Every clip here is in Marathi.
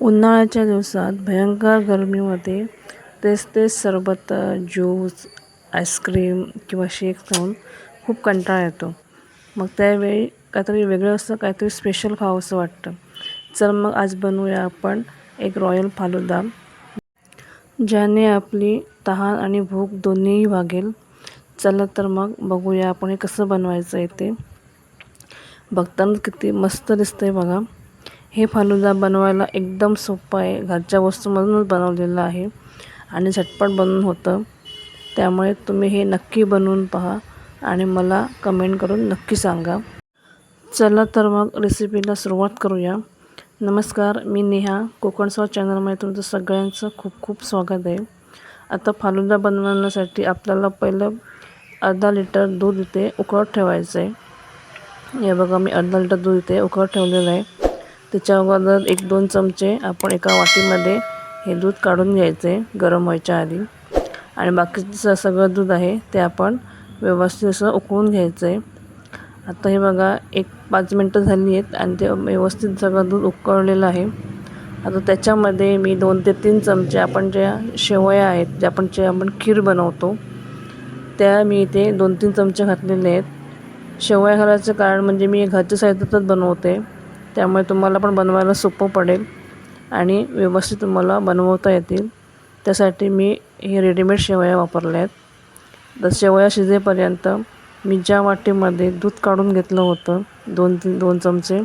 उन्हाळ्याच्या दिवसात भयंकर गरमीमध्ये तेच तेच सरबत ज्यूस आईस्क्रीम किंवा शेक खाऊन खूप कंटाळा येतो. मग त्यावेळी काहीतरी वेगळं असं काहीतरी स्पेशल खावंसं वाटतं. चल मग आज बनवूया आपण एक रॉयल फालुदा ज्याने आपली तहान आणि भूक दोन्हीही भागेल. चला तर मग बघूया आपण हे कसं बनवायचं आहे ते. बघताना किती मस्त दिसतं आहे बघा. हे फालुदा बनवायला एकदम सोपं आहे. घरच्या वस्तूमधूनच बनवलेलं आहे. आणि झटपट बनून होतं. त्यामुळे तुम्ही हे नक्की बनवून पहा आणि मला कमेंट करून नक्की सांगा. चला तर मग रेसिपीला सुरुवात करूया. नमस्कार मी नेहा. कोकण स्वाद चॅनलमध्ये तुमचं सगळ्यांचं खूप खूप स्वागत आहे. आता फालुदा बनवण्यासाठी आपल्याला पहिलं अर्धा लिटर दूध इथे उकळत ठेवायचं आहे. हे बघा मी अर्धा लिटर दूध इथे उकळत ठेवलेलं आहे. त्याच्या अगोदर एक दोन चमचे आपण एका वाटीमध्ये हे दूध काढून घ्यायचे गरम व्हायच्या आधी. आणि बाकीचं सगळं दूध आहे ते आपण व्यवस्थित असं उकळून घ्यायचं आहे आता हे बघा एक पाच मिनटं झाली आहेत आणि ते व्यवस्थित सगळं दूध उकळलेलं आहे. आता त्याच्यामध्ये मी दोन ते तीन चमचे आपण ज्या शेवया आहेत ज्या आपण जे आपण खीर बनवतो त्या मी इथे दोन तीन चमचे घातलेले आहेत. शेवया घालायचं कारण म्हणजे मी घरच्या साहित्यातच बनवते. त्यामुळे तुम्हाला पण बनवायला सोपं पडेल आणि व्यवस्थित तुम्हाला बनवता येतील. त्यासाठी मी हे रेडीमेड शेवया वापरल्या आहेत. तर शेवया शिजेपर्यंत मी ज्या वाटीमध्ये दूध काढून घेतलं होतं दोन तीन दोन चमचे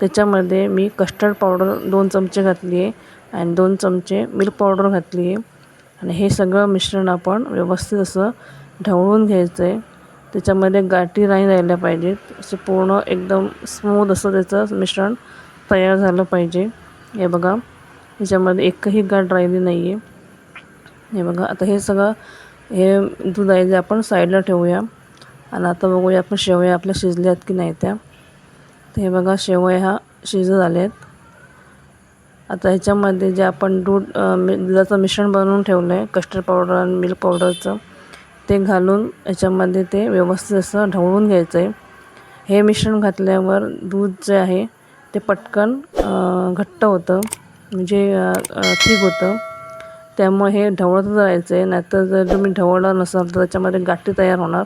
त्याच्यामध्ये मी कस्टर्ड पावडर दोन चमचे घातली आहे आणि दोन चमचे मिल्क पावडर घातली आहे. आणि हे सगळं मिश्रण आपण व्यवस्थित असं ढवळून घ्यायचं आहे. त्याच्यामध्ये गाठी नाही राहिल्या पाहिजेत. असं पूर्ण एकदम स्मूद असं त्याचं मिश्रण तयार झालं पाहिजे. हे बघा. त्याच्यामध्ये एकही गाठ राहिली नाही आहे हे बघा. आता हे सगळं हे दूध आहे जे आपण साईडला ठेवूया. आणि आता बघूया आपण शेवया आपल्या शिजल्या आहेत की नाही त्या. तर हे बघा शेवया ह्या शिजत आले आहेत आता ह्याच्यामध्ये जे आपण दूध दुधाचं मिश्रण बनवून ठेवलं आहे कस्टर्ड पावडर आणि मिल्क पावडरचं ते घालून याच्यामध्ये ते व्यवस्थित असं ढवळून घ्यायचं आहे हे मिश्रण घातल्यावर दूध जे आहे ते पटकन घट्ट होतं. म्हणजे ठीक होतं. त्यामुळे हे ढवळतच राहायचं आहे नाहीतर जर तुम्ही ढवळलं नसाल तर त्याच्यामध्ये गाठी तयार होणार.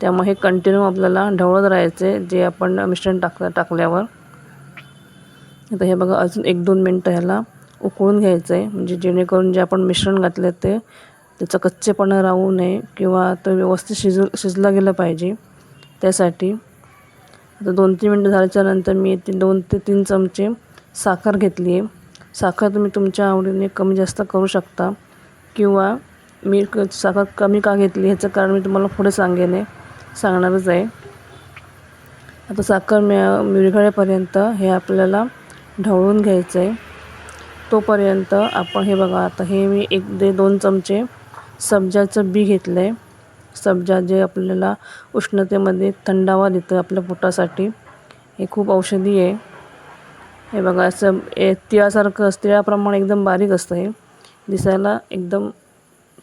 त्यामुळे हे कंटिन्यू आपल्याला ढवळत राहायचं आहे जे आपण मिश्रण टाक टाकल्यावर. आता हे बघा अजून एक दोन मिनटं ह्याला उकळून घ्यायचं आहे म्हणजे जेणेकरून जे आपण मिश्रण घातलं ते त्याचं कच्चेपणा राहू नये किंवा तो व्यवस्थित शिजू शिजला गेलं पाहिजे त्यासाठी. आता दोन तीन मिनटं झाल्याच्यानंतर मी ते दोन ते तीन चमचे साखर घेतली आहे साखर तुम्ही तुमच्या आवडीने कमी जास्त करू शकता. किंवा मी साखर कमी का घेतली ह्याचं कारण मी तुम्हाला पुढे सांगेन आहे सांगणारच आहे. आता साखर मी विरघळेपर्यंत हे आपल्याला ढवळून घ्यायचं आहे तोपर्यंत आपण हे बघा आता हे मी एक दे दोन चमचे सब्जाचं बी घेतलं आहे सब्जा जे आपल्याला उष्णतेमध्ये थंडावा देतं आपल्या पोटासाठी हे खूप औषधी आहे. हे बघा असं ए तिळासारखं तिळाप्रमाणे एकदम बारीक असतं हे दिसायला एकदम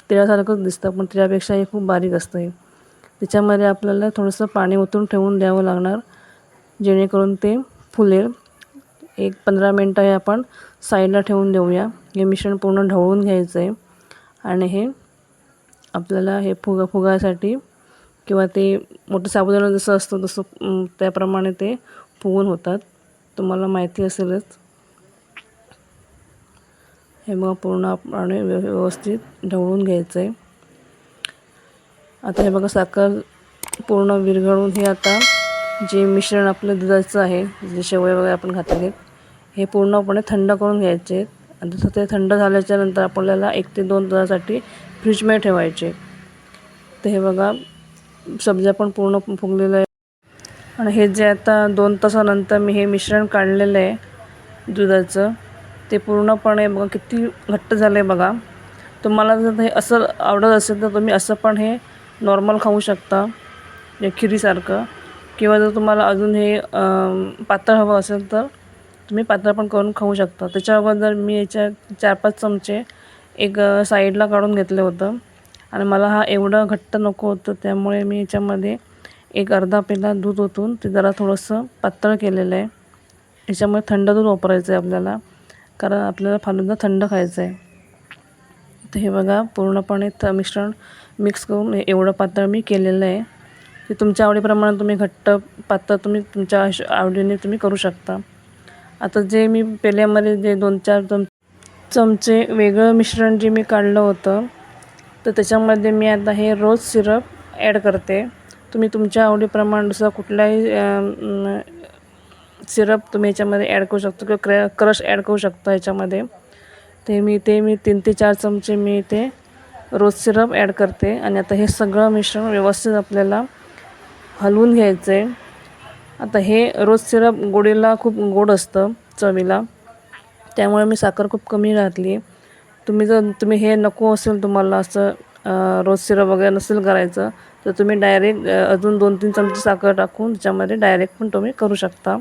तिळासारखंच दिसतं पण तिळापेक्षा हे खूप बारीक असतं हे त्याच्यामध्ये आपल्याला थोडंसं पाणी ओतून ठेवून द्यावं लागणार जेणेकरून ते फुलेल. एक पंधरा मिनटं हे आपण साईडला ठेवून देऊया. हे मिश्रण पूर्ण ढवळून घ्यायचं आहे आणि हे आपल्याला हे फुगा फुगायसाठी किंवा ते मोठं साबुदाणा जसं असतं तसं त्याप्रमाणे ते फुगून होतात. तुम्हाला माहिती असेलच. हे मग पूर्ण आपण व्यवस्थित ढवळून घ्यायचं आहे आता हे बघा साखर पूर्ण विरघळून हे आता जे मिश्रण आपलं दुधाचं आहे जे शेवया वगैरे आपण घातले हे पूर्णपणे थंड करून घ्यायचे आहेत आणि जसं ते थंड झाल्याच्यानंतर आपल्याला एक ते दोन तासासाठी फ्रीजमध्ये ठेवायचे. तर हे बघा सब्जा पण पूर्ण फुगलेलं आहे आणि हे जे आता दोन तासानंतर मी हे मिश्रण काढलेलं आहे दुधाचं ते पूर्णपणे बघा किती घट्ट झालं आहे बघा. तुम्हाला जर हे असं आवडत असेल तर तुम्ही असं पण हे नॉर्मल खाऊ शकता जे खिरीसारखं. किंवा जर तुम्हाला अजून हे पातळ हवं असेल तर तुम्ही पातळ पण करून खाऊ शकता. त्याच्या अगोदर मी याच्या चार पाच चमचे एक साईडला काढून घेतलं होतं. आणि मला हा एवढं घट्ट नको होतं त्यामुळे मी याच्यामध्ये एक अर्धा पेला दूध ओतून ते जरा थोडंसं पातळ केलेलं आहे. याच्यामुळे थंड दूध वापरायचं आहे आपल्याला कारण आपल्याला फालुदा थंड खायचं आहे तर हे बघा पूर्णपणे त मिश्रण मिक्स करून एवढं पातळ मी केलेलं आहे. ते तुमच्या आवडीप्रमाणे तुम्ही घट्ट पातळ तुम्ही तुमच्या आवडीने तुम्ही करू शकता. आता जे मी पेल्यामध्ये जे दोन चार चम चमचे वेगळं मिश्रण जे मी काढलं होतं तर त्याच्यामध्ये मी आता हे रोज सिरप ॲड करते. तुम्ही तुमच्या आवडीप्रमाणे कुठलाही सिरप तुम्ही याच्यामध्ये ॲड करू शकता किंवा क्र क्रश ॲड करू शकता याच्यामध्ये. ते मी ते मी तीन ते चार चमचे मी ते रोज सिरप ॲड करते आणि आता हे सगळं मिश्रण व्यवस्थित आपल्याला हलवून घ्यायचं आहे आता हे रोज सिरप गोडीला खूप गोड असतं चवीला. त्यामुळे मी साखर खूप कमी घातली तुम्ही जर तुम्ही हे नको असेल तुम्हाला असं रोज सिरप वगैरे नसेल करायचं तर तुम्ही डायरेक्ट अजून दोन तीन चमचे साखर टाकून त्याच्यामध्ये डायरेक्ट पण तुम्ही करू शकता.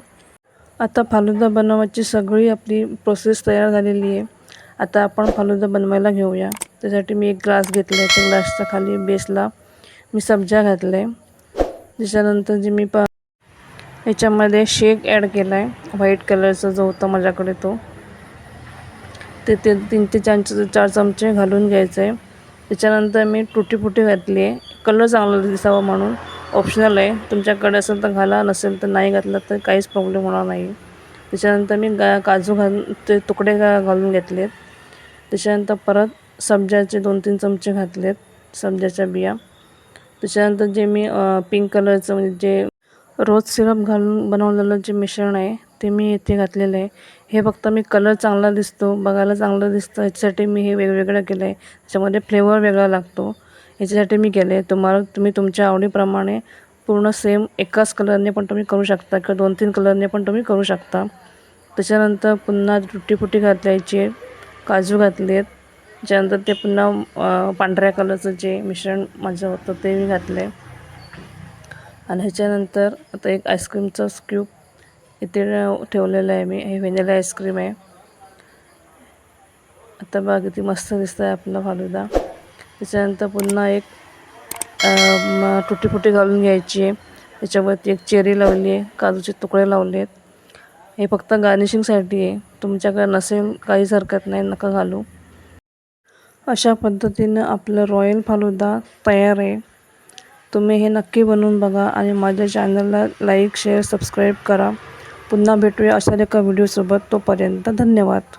आता फालुदा बनवायची सगळी आपली प्रोसेस तयार झालेली आहे. आता आपण फालुदा बनवायला घेऊया. त्यासाठी मी एक ग्लास घेतला आहे त्या ग्लासच्या खाली बेसला मी सब्जा घातला आहे त्याच्यानंतर जे मी पा याच्यामध्ये शेक ॲड केला आहे व्हाईट कलरचा जो होता माझ्याकडे तो. ते ते तीन ते चार चार चमचे घालून घ्यायचं. आहे त्याच्यानंतर मी टुटी फुटी घातली. आहे कलर चांगला दिसावा म्हणून. ऑप्शनल आहे. तुमच्याकडे असेल तर घाला. नसेल तर नाही घातलं तर काहीच प्रॉब्लेम होणार नाही. त्याच्यानंतर मी गा काजू घाल ते तुकडे घालून घालून घेतलेत. त्याच्यानंतर परत सब्जाचे दोन तीन चमचे घातलेत. सब्जाच्या बिया. त्याच्यानंतर जे मी पिंक कलरचं म्हणजे जे रोज सिरप घालून बनवलेलं जे मिश्रण आहे ते मी इथे घातलेलं आहे. हे फक्त मी कलर चांगला दिसतो बघायला चांगलं दिसतं. याच्यासाठी मी हे वेगवेगळं केलं आहे त्याच्यामध्ये फ्लेवर वेगळा लागतो. याच्यासाठी मी केलं आहे तुम्हाला तुम्ही तुमच्या आवडीप्रमाणे पूर्ण सेम एकाच कलरने पण तुम्ही करू शकता किंवा दोन तीन कलरने पण तुम्ही करू शकता. त्याच्यानंतर पुन्हा तुटीफुटी फुटी घातल्याची काजू घातले आहेत त्याच्यानंतर ते पुन्हा पांढऱ्या कलरचं जे मिश्रण माझं होतं ते मी घातले आणि ह्याच्यानंतर आता एक आईस्क्रीमचं स्क्यूब इथे ठेवलेलं आहे मी हे व्हॅनिला आईस्क्रीम आहे. आता बघा किती मस्त दिसतं आहे आपला फालुदा. त्याच्यानंतर पुन्हा एक तुटीफुटी घालून घ्यायची आहे. त्याच्यावरती एक चेरी लावली आहे काजूचे तुकडे लावले आहेत. हे फक्त गार्निशिंगसाठी आहे. तुमच्याकडे नसेल काहीच हरकत नाही नका घालू. अशा पद्धतीनं आपलं रॉयल फालुदा तयार आहे. तुम्ही हे नक्की बनवून बघा आणि माझ्या चॅनलला लाईक शेअर सबस्क्राईब करा. पुन्हा भेटूया अशा एका व्हिडिओसोबत तोपर्यंत धन्यवाद.